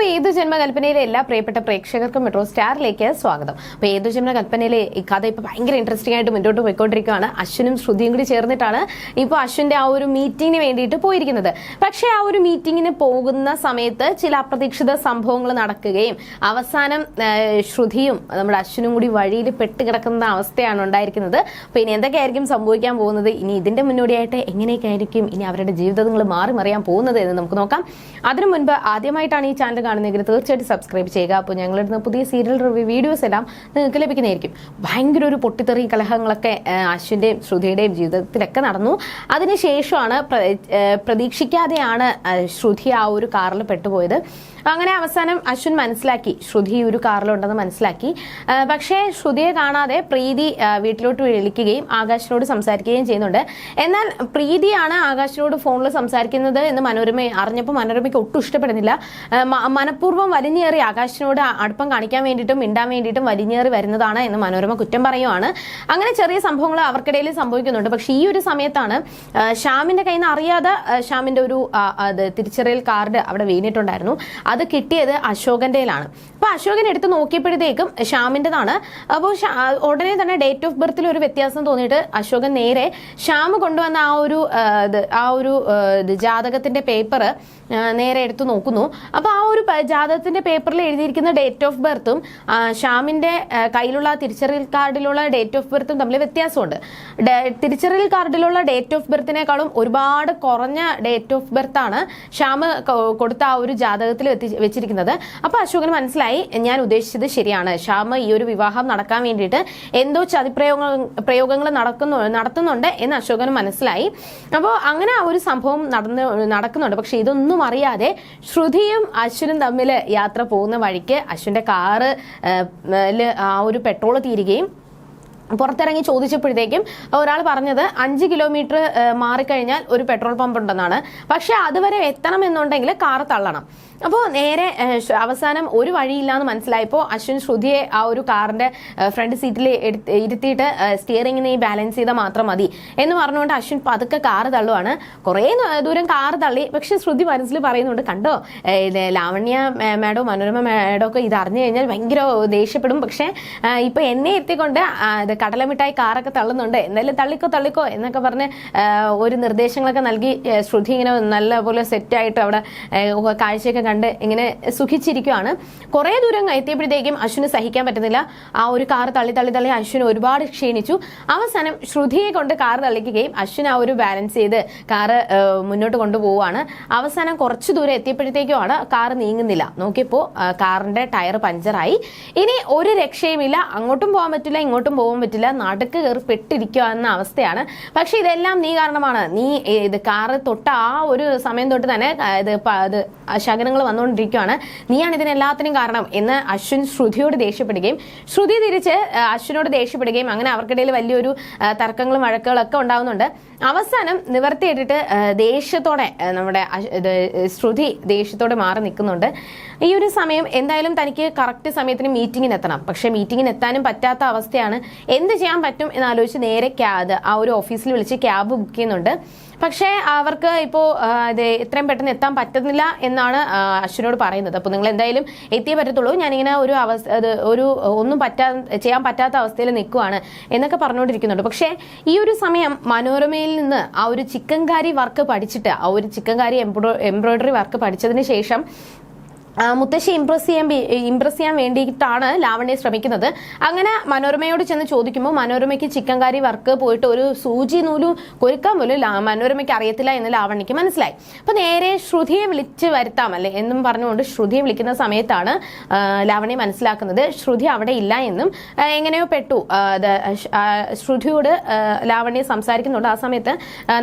അപ്പോൾ ഏതു ജന്മകൽപ്പനയിലെ എല്ലാ പ്രിയപ്പെട്ട പ്രേക്ഷകർക്കും മെട്രോ സ്റ്റാറിലേക്ക് സ്വാഗതം. അപ്പോൾ ഏതു ജന്മകൽപ്പനയിലെ ഈ കഥ ഇപ്പോൾ ഭയങ്കര ഇൻട്രസ്റ്റിംഗ് ആയിട്ട് മുന്നോട്ട് പോയിക്കൊണ്ടിരിക്കുകയാണ്. അശ്വിനും ശ്രുതിയും കൂടി ചേർന്നിട്ടാണ് ഇപ്പോൾ അശ്വിന്റെ ആ ഒരു മീറ്റിങ്ങിന് വേണ്ടിയിട്ട് പോയിരിക്കുന്നത്. പക്ഷേ ആ ഒരു മീറ്റിങ്ങിന് പോകുന്ന സമയത്ത് ചില അപ്രതീക്ഷിത സംഭവങ്ങൾ നടക്കുകയും അവസാനം ശ്രുതിയും നമ്മുടെ അശ്വിനും കൂടി വഴിയിൽ പെട്ട് കിടക്കുന്ന അവസ്ഥയാണ് ഉണ്ടായിരിക്കുന്നത്. അപ്പോൾ ഇനി എന്തൊക്കെയായിരിക്കും സംഭവിക്കാൻ പോകുന്നത്? ഇനി ഇതിന്റെ മുന്നോടിയായിട്ട് എങ്ങനെയൊക്കെ ആയിരിക്കും ഇനി അവരുടെ ജീവിതങ്ങൾ മാറി മറിയാൻ പോകുന്നത് എന്ന് നമുക്ക് നോക്കാം. അതിനു മുൻപ് ആദ്യമായിട്ടാണ് ഈ ചാനൽ കാണുന്നതെങ്കിൽ തീർച്ചയായിട്ടും സബ്സ്ക്രൈബ് ചെയ്യുക. അപ്പോൾ ഞങ്ങളിടുന്ന പുതിയ സീരിയൽ റിവ്യൂ വീഡിയോസ് എല്ലാം നിങ്ങൾക്ക് ലഭിക്കുന്നതായിരിക്കും. ഭയങ്കര ഒരു പൊട്ടിത്തെറി കലഹങ്ങളൊക്കെ അശ്വിന്റെയും ശ്രുതിയുടെയും ജീവിതത്തിലൊക്കെ നടന്നു. അതിനുശേഷമാണ് പ്രതീക്ഷിക്കാതെയാണ് ശ്രുതി ആ ഒരു കാറിൽ പെട്ടുപോയത്. അങ്ങനെ അവസാനം അശ്വിൻ മനസ്സിലാക്കി. ശ്രുതി ഒരു കാറിലുണ്ടെന്ന് മനസ്സിലാക്കി. പക്ഷേ ശ്രുതിയെ കാണാതെ പ്രീതി വീട്ടിലോട്ട് വിളിക്കുകയും ആകാശിനോട് സംസാരിക്കുകയും ചെയ്യുന്നുണ്ട്. എന്നാൽ പ്രീതിയാണ് ആകാശിനോട് ഫോണിൽ സംസാരിക്കുന്നത് എന്ന് മനോരമ അറിഞ്ഞപ്പോൾ മനോരമയ്ക്ക് ഒട്ടും ഇഷ്ടപ്പെടുന്നില്ല. മനഃപൂർവം വലിഞ്ഞേറി ആകാശിനോട് അടുപ്പം കാണിക്കാൻ വേണ്ടിയിട്ടും മിണ്ടാൻ വേണ്ടിയിട്ടും വലിഞ്ഞേറി വരുന്നതാണ് എന്ന് മനോരമ കുറ്റം പറയുവാണ്. അങ്ങനെ ചെറിയ സംഭവങ്ങൾ അവർക്കിടയിൽ സംഭവിക്കുന്നുണ്ട്. പക്ഷേ ഈ ഒരു സമയത്താണ് ഷാമിന്റെ കയ്യിൽ നിന്ന് അറിയാതെ ഷാമിന്റെ ഒരു തിരിച്ചറിയൽ കാർഡ് അവിടെ വീണിട്ടുണ്ടായിരുന്നു. അത് കിട്ടിയത് അശോകന്റെയിലാണ്. അപ്പൊ അശോകൻ എടുത്ത് നോക്കിയപ്പോഴത്തേക്കും ശ്യാമിന്റെതാണ് അപ്പോൾ ഉടനെ തന്നെ ഡേറ്റ് ഓഫ് ബർത്തിൽ ഒരു വ്യത്യാസം തോന്നിയിട്ട് അശോകൻ നേരെ ശ്യാം കൊണ്ടുവന്ന ആ ഒരു ആ, ഒരു ജാതകത്തിന്റെ പേപ്പർ നേരെ എടുത്തു നോക്കുന്നു. അപ്പോൾ ആ ഒരു ജാതകത്തിന്റെ പേപ്പറിൽ എഴുതിയിരിക്കുന്ന ഡേറ്റ് ഓഫ് ബർത്തും ശ്യാമിന്റെ കയ്യിലുള്ള തിരിച്ചറിയൽ കാർഡിലുള്ള ഡേറ്റ് ഓഫ് ബർത്തും തമ്മിൽ വ്യത്യാസമുണ്ട്. തിരിച്ചറിയൽ കാർഡിലുള്ള ഡേറ്റ് ഓഫ് ബർത്തിനേക്കാളും ഒരുപാട് കുറഞ്ഞ ഡേറ്റ് ഓഫ് ബർത്ത് ആണ് ശ്യാം കൊടുത്ത ആ ഒരു ജാതകത്തിൽ വെച്ചിരിക്കുന്നത്. അപ്പൊ അശോകന് മനസ്സിലായി. ഞാൻ ഉദ്ദേശിച്ചത് ശരിയാണ്. ഷാമ ഈ ഒരു വിവാഹം നടക്കാൻ വേണ്ടിയിട്ട് എന്തോ ചതിപ്രയോഗ പ്രയോഗങ്ങൾ നടക്കുന്നു നടത്തുന്നുണ്ട് എന്ന് അശോകന് മനസ്സിലായി. അപ്പോൾ അങ്ങനെ ആ ഒരു സംഭവം നടന്ന് നടക്കുന്നുണ്ട്. പക്ഷെ ഇതൊന്നും അറിയാതെ ശ്രുതിയും അശ്വിനും തമ്മിൽ യാത്ര പോകുന്ന വഴിക്ക് അശ്വിന്റെ കാറ് ആ ഒരു പെട്രോൾ തീരുകയും പുറത്തിറങ്ങി ചോദിച്ചപ്പോഴത്തേക്കും ഒരാൾ പറഞ്ഞത് അഞ്ച് കിലോമീറ്റർ മാറിക്കഴിഞ്ഞാൽ ഒരു പെട്രോൾ പമ്പ് ഉണ്ടെന്നാണ്. പക്ഷെ അതുവരെ എത്തണമെന്നുണ്ടെങ്കിൽ കാർ തള്ളണം. അപ്പോൾ നേരെ അവസാനം ഒരു വഴിയില്ലാന്ന് മനസ്സിലായപ്പോൾ അശ്വിൻ ശ്രുതിയെ ആ ഒരു കാറിന്റെ ഫ്രണ്ട് സീറ്റിൽ ഇരുത്തിയിട്ട് സ്റ്റിയറിംഗിന് ബാലൻസ് ചെയ്താൽ മാത്രം മതി എന്ന് പറഞ്ഞുകൊണ്ട് അശ്വിൻ പതുക്കെ കാറ് തള്ളുവാണ്. കുറേ ദൂരം കാറ് തള്ളി. പക്ഷെ ശ്രുതി മനസ്സിൽ പറയുന്നുണ്ട് കണ്ടോ ലാവണ്യ മാഡോ മനോരമ മാഡോ ഒക്കെ ഇത് അറിഞ്ഞു കഴിഞ്ഞാൽ ഭയങ്കര ദേഷ്യപ്പെടും. പക്ഷേ ഇപ്പൊ എന്നെ എത്തിക്കൊണ്ട് കടലമിഠായി കാറൊക്കെ തള്ളുന്നുണ്ട്. എന്തായാലും തള്ളിക്കോ തള്ളിക്കോ എന്നൊക്കെ പറഞ്ഞ് ഒരു നിർദ്ദേശങ്ങളൊക്കെ നൽകി ശ്രുതി ഇങ്ങനെ നല്ലപോലെ സെറ്റായിട്ട് അവിടെ കാഴ്ചയൊക്കെ കണ്ട് ഇങ്ങനെ സുഖിച്ചിരിക്കുകയാണ് കുറേ ദൂരം എത്തിയപ്പോഴത്തേക്കും അശ്വിന് സഹിക്കാൻ പറ്റുന്നില്ല. ആ ഒരു കാർ തള്ളി തള്ളി തള്ളി അശ്വിന് ഒരുപാട് ക്ഷീണിച്ചു. അവസാനം ശ്രുതിയെ കൊണ്ട് കാർ തള്ളിക്കുകയും അശ്വിൻ ആ ഒരു ബാലൻസ് ചെയ്ത് കാറ് മുന്നോട്ട് കൊണ്ടുപോവുകയാണ് അവസാനം കുറച്ച് ദൂരം എത്തിയപ്പോഴത്തേക്കുമാണ് കാർ നീങ്ങുന്നില്ല. നോക്കിയപ്പോൾ കാറിന്റെ ടയർ പഞ്ചറായി. ഇനി ഒരു രക്ഷയുമില്ല. അങ്ങോട്ടും പോകാൻ പറ്റില്ല ഇങ്ങോട്ടും പോകാൻ നടുക്ക് കയറി പെട്ടിരിക്കുക എന്ന അവസ്ഥയാണ്. പക്ഷെ ഇതെല്ലാം നീ കാരണമാണ്. നീ ഇത് കാറ് തൊട്ട ആ ഒരു സമയം തൊട്ട് തന്നെ ഇത് ഇത് ശകനങ്ങൾ വന്നുകൊണ്ടിരിക്കുകയാണ്. നീയാണ് ഇതിനെല്ലാത്തിനും കാരണം എന്ന് അശ്വിൻ ശ്രുതിയോട് ദേഷ്യപ്പെടുകയും ശ്രുതി തിരിച്ച് അശ്വിനോട് ദേഷ്യപ്പെടുകയും അങ്ങനെ അവർക്കിടയിൽ വലിയൊരു തർക്കങ്ങളും വഴക്കുകളും ഒക്കെ ഉണ്ടാവുന്നുണ്ട്. അവസാനം നിവർത്തിയിട്ടിട്ട് ദേഷ്യത്തോടെ നമ്മുടെ ശ്രുതി ദേഷ്യത്തോടെ മാറി നിൽക്കുന്നുണ്ട്. ഈ ഒരു സമയം എന്തായാലും തനിക്ക് കറക്റ്റ് സമയത്തിന് മീറ്റിങ്ങിന് എത്തണം. പക്ഷെ മീറ്റിങ്ങിന് എത്താനും പറ്റാത്ത അവസ്ഥയാണ്. എന്ത് ചെയ്യാൻ പറ്റും എന്ന് ആലോചിച്ച് നേരെ ക്യാബ് ആ ഒരു ഓഫീസിൽ വിളിച്ച് ക്യാബ് ബുക്ക് ചെയ്യുന്നുണ്ട്. പക്ഷേ അവർക്ക് ഇപ്പോൾ ഇത് എത്രയും പെട്ടെന്ന് എത്താൻ പറ്റുന്നില്ല എന്നാണ് അശ്വിനോട് പറയുന്നത്. അപ്പോൾ നിങ്ങൾ എന്തായാലും എത്തിയേ പറ്റത്തുള്ളൂ. ഞാനിങ്ങനെ ഒരു അവസ്ഥ ഒരു ഒന്നും പറ്റാ ചെയ്യാൻ പറ്റാത്ത അവസ്ഥയിൽ നിൽക്കുവാണ് എന്നൊക്കെ പറഞ്ഞുകൊണ്ടിരിക്കുന്നുണ്ട്. പക്ഷേ ഈ ഒരു സമയം മനോരമയിൽ നിന്ന് ആ ഒരു ചിക്കൻകാരി വർക്ക് പഠിച്ചിട്ട് ആ ഒരു ചിക്കൻകാരി എംബ്രോ എംബ്രോയിഡറി വർക്ക് പഠിച്ചതിന് ശേഷം മുത്തശ്ശി ഇംപ്രസ് ചെയ്യാൻ ഇംപ്രസ് ചെയ്യാൻ വേണ്ടിയിട്ടാണ് ലാവണ്യ ശ്രമിക്കുന്നത്. അങ്ങനെ മനോരമയോട് ചെന്ന് ചോദിക്കുമ്പോൾ മനോരമയ്ക്ക് ചിക്കൻകാരി വർക്ക് പോയിട്ട് ഒരു സൂചി നൂലും കൊരുക്കാൻ പോലും മനോരമയ്ക്ക് അറിയത്തില്ല എന്ന് ലാവണ്യക്ക് മനസ്സിലായി. അപ്പൊ നേരെ ശ്രുതിയെ വിളിച്ച് വരുത്താമല്ലേ എന്നും പറഞ്ഞുകൊണ്ട് ശ്രുതിയെ വിളിക്കുന്ന സമയത്താണ് ലാവണ്യ മനസ്സിലാക്കുന്നത്. ശ്രുതി അവിടെ ഇല്ല എന്നും എങ്ങനെയോ പെട്ടു. ശ്രുതിയോട് ലാവണ്യ സംസാരിക്കുന്നുണ്ട്. ആ സമയത്ത്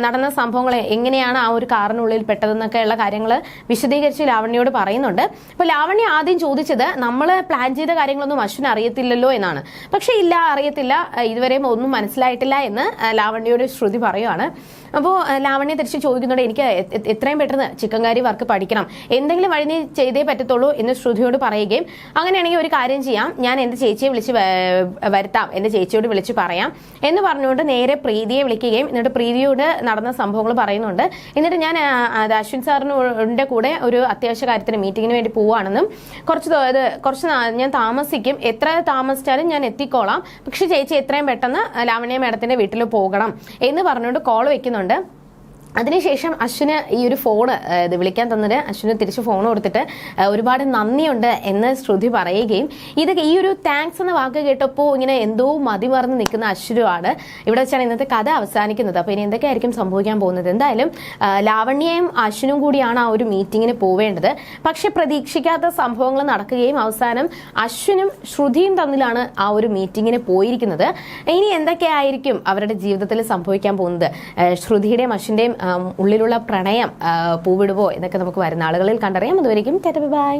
നടന്ന സംഭവങ്ങളെ എങ്ങനെയാണ് ആ ഒരു കാറിനുള്ളിൽ പെട്ടതെന്നൊക്കെയുള്ള കാര്യങ്ങൾ വിശദീകരിച്ച് ലാവണ്യോട് പറയുന്നുണ്ട്. അപ്പോൾ ലാവണ്യ ആദ്യം ചോദിച്ചത് നമ്മൾ പ്ലാൻ ചെയ്ത കാര്യങ്ങളൊന്നും അശ്വിന് അറിയത്തില്ലല്ലോ എന്നാണ്. പക്ഷെ ഇല്ല അറിയത്തില്ല. ഇതുവരെയും ഒന്നും മനസ്സിലായിട്ടില്ല എന്ന് ലാവണ്യയോട് ശ്രുതി പറയുവാണ്. അപ്പോൾ ലാവണ്യ തിരിച്ച് ചോദിക്കുന്നുണ്ട് എനിക്ക് എത്രയും പെട്ടെന്ന് ചിക്കൻകാരി വർക്ക് പഠിക്കണം. എന്തെങ്കിലും വഴി നീ ചെയ്തേ പറ്റത്തുള്ളൂ എന്ന് ശ്രുതിയോട് പറയുകയും അങ്ങനെയാണെങ്കിൽ ഒരു കാര്യം ചെയ്യാം. ഞാൻ എന്റെ ചേച്ചിയെ വിളിച്ച് വരുത്താം. എന്റെ ചേച്ചിയോട് വിളിച്ച് പറയാം. എന്ന് പറഞ്ഞുകൊണ്ട് നേരെ പ്രീതിയെ വിളിക്കുകയും എന്നിട്ട് പ്രീതിയോട് നടന്ന സംഭവങ്ങൾ പറയുന്നുണ്ട്. എന്നിട്ട് ഞാൻ അശ്വിൻ സാറിന്റെ കൂടെ ഒരു അത്യാവശ്യ കാര്യത്തിന് മീറ്റിങ്ങിന് വേണ്ടി പോവുകയാണെന്നും കുറച്ച് കുറച്ച് ഞാൻ താമസിക്കും. എത്ര താമസിച്ചാലും ഞാൻ എത്തിക്കോളാം. പക്ഷെ ചേച്ചി എത്രയും പെട്ടെന്ന് ലാവണ്യ മേഡത്തിന്റെ വീട്ടിൽ പോകണം എന്ന് പറഞ്ഞുകൊണ്ട് കോൾ വെക്കുന്നുണ്ട് അതിനുശേഷം അശ്വിന് ഈ ഒരു ഫോൺ ഇത് വിളിക്കാൻ തന്നിട്ട് അശ്വിന് തിരിച്ച് ഫോൺ കൊടുത്തിട്ട് ഒരുപാട് നന്ദിയുണ്ട് എന്ന് ശ്രുതി പറയുകയും ഇത് ഈ ഒരു താങ്ക്സ് എന്ന വാക്ക് കേട്ടപ്പോൾ ഇങ്ങനെ എന്തോ മതി മറന്ന് നിൽക്കുന്ന അശ്വരുമാണ് ഇവിടെ വെച്ചാണ് ഇന്നത്തെ കഥ അവസാനിക്കുന്നത്. അപ്പോൾ ഇനി എന്തൊക്കെയായിരിക്കും സംഭവിക്കാൻ പോകുന്നത്? എന്തായാലും ലാവണ്യയും അശ്വിനും കൂടിയാണ് ആ ഒരു മീറ്റിങ്ങിന് പോവേണ്ടത്. പക്ഷെ പ്രതീക്ഷിക്കാത്ത സംഭവങ്ങൾ നടക്കുകയും അവസാനം അശ്വിനും ശ്രുതിയും തമ്മിലാണ് ആ ഒരു മീറ്റിങ്ങിന് പോയിരിക്കുന്നത്. ഇനി എന്തൊക്കെയായിരിക്കും അവരുടെ ജീവിതത്തിൽ സംഭവിക്കാൻ പോകുന്നത്? ശ്രുതിയുടെയും അശ്വിന്റെയും ആ, ഉള്ളിലുള്ള പ്രണയം പൂവിടുവോ എന്നൊക്കെ നമുക്ക് വരുന്ന ആളുകളിൽ കണ്ടറിയാം. അതുവരെയും ബൈ.